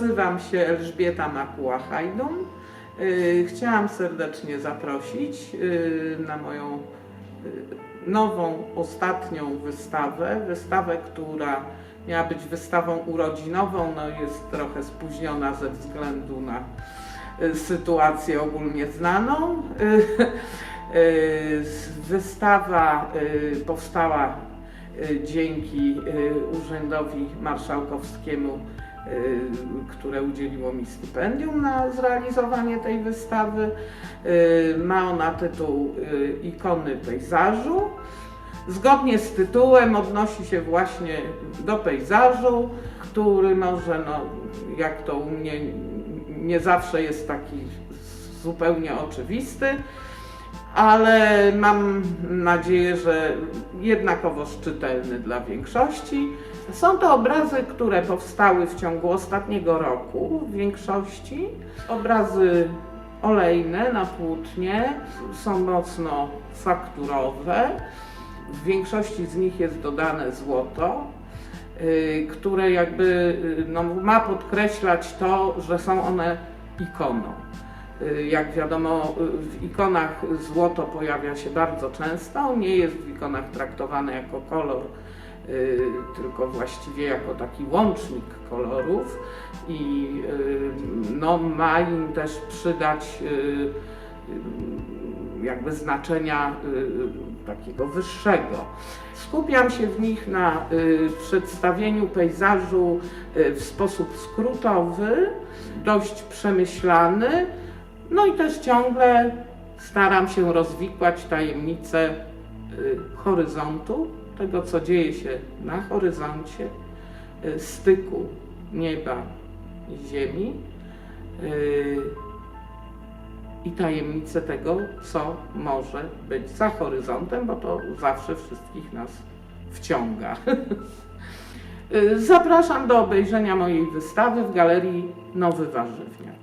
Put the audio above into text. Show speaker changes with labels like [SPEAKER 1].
[SPEAKER 1] Nazywam się Elżbieta Makuła-Hajdun. Y, Chciałam serdecznie zaprosić y, na moją y, nową, ostatnią wystawę. Wystawę, która miała być wystawą urodzinową, no jest trochę spóźniona ze względu na sytuację ogólnie znaną. Wystawa powstała dzięki Urzędowi Marszałkowskiemu, które udzieliło mi stypendium na zrealizowanie tej wystawy. Y, Ma ona tytuł y, Ikony pejzażu. Zgodnie z tytułem odnosi się właśnie do pejzażu, który może, no, jak to u mnie, nie zawsze jest taki zupełnie oczywisty, ale mam nadzieję, że jednakowoż czytelny dla większości. Są to obrazy, które powstały w ciągu ostatniego roku w większości. Obrazy olejne na płótnie, są mocno fakturowe. W większości z nich jest dodane złoto, y, które jakby y, no, ma podkreślać to, że są one ikoną. Y, Jak wiadomo, y, w ikonach złoto pojawia się bardzo często, nie jest w ikonach traktowane jako kolor, y, tylko właściwie jako taki łącznik kolorów. I no, ma im też przydać jakby znaczenia takiego wyższego. Skupiam się w nich na przedstawieniu pejzażu w sposób skrótowy, dość przemyślany, no i też ciągle staram się rozwikłać tajemnicę y, horyzontu, tego co dzieje się na horyzoncie, y, styku nieba i ziemi y, i tajemnicę tego, co może być za horyzontem, bo to zawsze wszystkich nas wciąga. Zapraszam do obejrzenia mojej wystawy w Galerii Nowy Warzywniak.